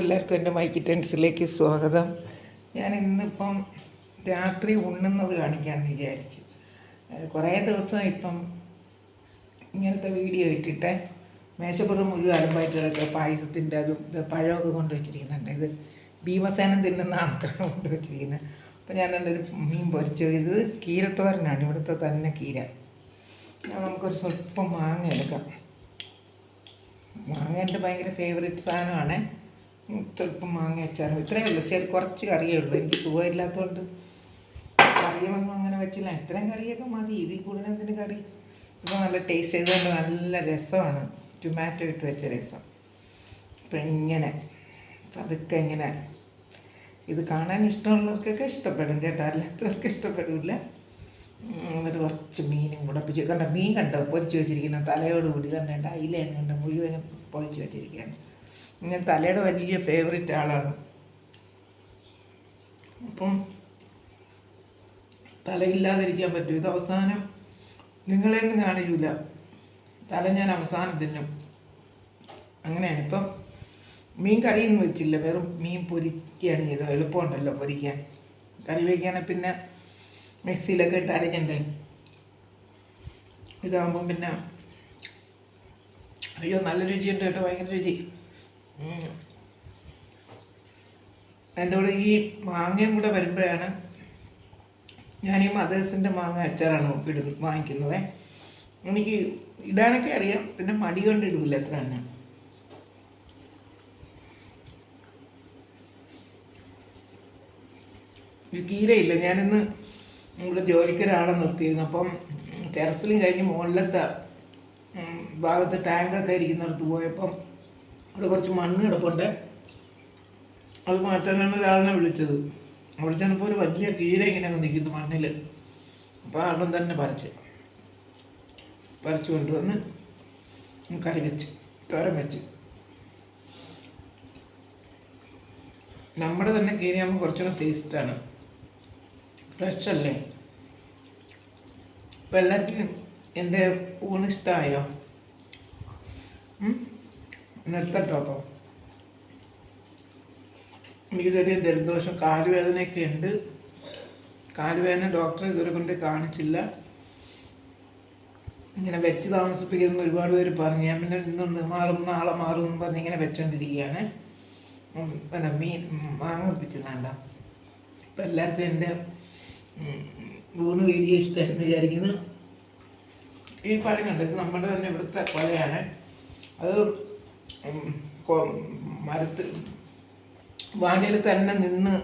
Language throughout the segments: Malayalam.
എല്ലാവർക്കും എന്റെ മൈക്ക് ടെൻസിലേക്ക് സ്വാഗതം. ഞാൻ ഇന്നിപ്പം രാത്രി ഉണ്ണുന്നത് കാണിക്കാമെന്ന് വിചാരിച്ചു. കുറേ ദിവസം ഇപ്പം ഇങ്ങനത്തെ വീഡിയോ ഇട്ടിട്ട് മേശപ്പുറം മുഴുവൻ അലമ്പായിട്ട് കിടക്കുക പായസത്തിന്റെ അതും ഇത് പഴമൊക്കെ കൊണ്ട് വെച്ചിരിക്കുന്നുണ്ട്. ഇത് ഭീമസേനം തിന്നുന്ന ആൾക്കാണ് കൊണ്ട് വെച്ചിരിക്കുന്നത്. അപ്പോൾ ഞാൻ ഒരു മീൻ പൊരിച്ചത് ഇത് കീരത്തോരനാണ്. ഇവിടുത്തെ തന്നെ കീര. നമുക്കൊരു സ്വല്പം മാങ്ങ എടുക്കാം. മാങ്ങ എന്റെ ഭയങ്കര ഫേവറേറ്റ് സാധനമാണ്. ചിലപ്പം മാങ്ങ അച്ചാറ്. ഇത്രയേ ഉള്ളൂ. ചെറിയ കുറച്ച് കറിയേ ഉള്ളൂ. എനിക്ക് സുഖമില്ലാത്തതുകൊണ്ട് കറികളൊന്നും അങ്ങനെ വെച്ചില്ല. ഇത്രയും കറിയൊക്കെ മതി. ഇതിൽ കൂടുതൽ എന്തിന് കറി? ഇപ്പോൾ നല്ല ടേസ്റ്റ് ചെയ്തുകൊണ്ട് നല്ല രസമാണ്. ടൊമാറ്റോ ഇട്ട് വെച്ച രസം. അപ്പം ഇങ്ങനെ. പതുക്കെ ഇങ്ങനെ. ഇത് കാണാൻ ഇഷ്ടമുള്ളവർക്കൊക്കെ ഇഷ്ടപ്പെടും കേട്ടോ. അല്ലാത്തവർക്ക് ഇഷ്ടപ്പെടില്ല എന്നിട്ട് കുറച്ച് മീനും കൂടെ പിടിച്ച് കണ്ട മീൻ കണ്ടോ? പൊരിച്ച് വെച്ചിരിക്കുന്ന തലയോട് കൂടി കണ്ടേണ്ട അയിലയും കണ്ട മുഴുവനും പൊരിച്ച് വെച്ചിരിക്കുകയാണ്. ഇങ്ങനെ തലയുടെ വലിയ ഫേവറേറ്റ് ആളാണ്. അപ്പം തലയില്ലാതിരിക്കാൻ പറ്റും. ഇത് അവസാനം നിങ്ങളെയൊന്നും കാണിക്കില്ല തല ഞാൻ അവസാനം തിന്നും. അങ്ങനെയാണ്. ഇപ്പം മീൻ കറിയൊന്നും വെച്ചില്ല. വെറും മീൻ പൊരിക്കുകയാണ് ചെയ്തത്. എളുപ്പമുണ്ടല്ലോ പൊരിക്കാൻ. കറി വയ്ക്കുകയാണെങ്കിൽ പിന്നെ മിക്സിയിലൊക്കെ ഇട്ട് അരയ്ക്കണ്ടേ? ഇതാകുമ്പം പിന്നെ അയ്യോ നല്ല രുചിയുണ്ട് കേട്ടോ. ഭയങ്കര രുചി. എന്റെ കൂടെ ഈ മാങ്ങയും കൂടെ വരുമ്പോഴാണ് ഞാൻ ഈ മദേഴ്സിന്റെ മാങ്ങ അച്ചാറാണ് ഇടുന്നത് വാങ്ങിക്കുന്നത്. എനിക്ക് ഇടാനൊക്കെ അറിയാം പിന്നെ മടി കൊണ്ട് ഇടില്ല എത്ര തന്നെ. കീരയില്ല ഞാനിന്ന് ഇവിടെ ജോലിക്കൊരാളെ നിർത്തിയിരുന്നു. അപ്പം ടെറസിലും കഴിഞ്ഞ് മുകളിലത്തെ ഭാഗത്ത് ടാങ്കൊക്കെ ഇരിക്കുന്നിടത്ത് പോയപ്പം അവിടെ കുറച്ച് മണ്ണ് കിടപ്പുണ്ട്. അത് മാറ്റാനാണ് ഒരാളിനെ വിളിച്ചത്. അവിടെ ചെന്നപ്പോൾ ഒരു വലിയ കീര ഇങ്ങനെ നിൽക്കുന്നു മണ്ണിൽ അപ്പോൾ അവിടെ തന്നെ പറിച്ച് പറിച്ചു കൊണ്ടുവന്ന് കറി വെച്ച് തോരൻ വെച്ച്. നമ്മുടെ തന്നെ കീരയാകുമ്പോൾ കുറച്ചുകൂടെ ടേസ്റ്റാണ് ഫ്രഷ് അല്ലേ? ഇപ്പം എല്ലാവർക്കും എന്റെ ഊണ് ഇഷ്ടമായോ ഉം? നിർത്തട്ടോ. അപ്പോൾ എനിക്ക് ചെറിയ ജലദോഷം കാലുവേദനയൊക്കെ ഉണ്ട്. കാലുവേദന ഡോക്ടറെ ഇതുവരെ കൊണ്ട് കാണിച്ചില്ല. ഇങ്ങനെ വെച്ച് താമസിപ്പിക്കുന്ന ഒരുപാട് പേര് പറഞ്ഞു. ഞാൻ പിന്നെ ഇന്നൊന്ന് മാറും നാളെ മാറും എന്ന് പറഞ്ഞ് ഇങ്ങനെ വെച്ചോണ്ടിരിക്കുകയാണ്. പിന്നെ മീൻ മാങ്ങ ഒപ്പിച്ചതാണ്ട ഇപ്പം എല്ലാവർക്കും എന്റെ മൂന്ന് വീഡിയോ ഇഷ്ടമായിരുന്നു വിചാരിക്കുന്നു. ഈ പഴം കണ്ടത് നമ്മുടെ തന്നെ ഇവിടുത്തെ കൊലയാണ്. അത് മരത്തിൽ വാഴയിൽ തന്നെ നിന്ന്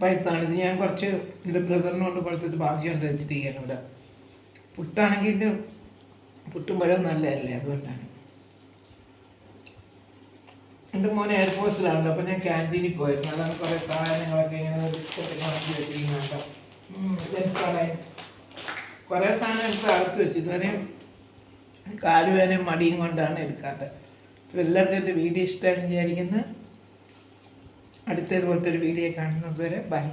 പഴുത്താണ്. ഇത് ഞാൻ കുറച്ച് എന്റെ ബ്രദറിനോട് കൊടുത്തിട്ട് ബാക്കി കൊണ്ട് വെച്ചിരിക്കുകയാണ് ഇവിടെ. പുട്ടാണെങ്കിൽ പുട്ടും പഴം നല്ലതല്ലേ അതുകൊണ്ടാണ്. എന്റെ മോൻ എയർഫോഴ്സിലാണല്ലോ അപ്പം ഞാൻ ക്യാന്റീനിൽ പോയിരുന്നു. അതാണ് കുറേ സാധനങ്ങളൊക്കെ ഇങ്ങനെ നടത്തി വെച്ചിരിക്കുന്നുണ്ടോ കുറേ സാധനം എടുത്ത് അകത്ത് വെച്ചു. ഇതുവരെ കാലുവേന മടിയും കൊണ്ടാണ് എടുക്കാറ്. അപ്പോൾ എല്ലാവർക്കും എന്റെ വീഡിയോ ഇഷ്ടമായി വിചാരിക്കുന്നത് അടുത്തതുപോലത്തെ ഒരു വീഡിയോ കാണുന്നത് വരെ ബൈ.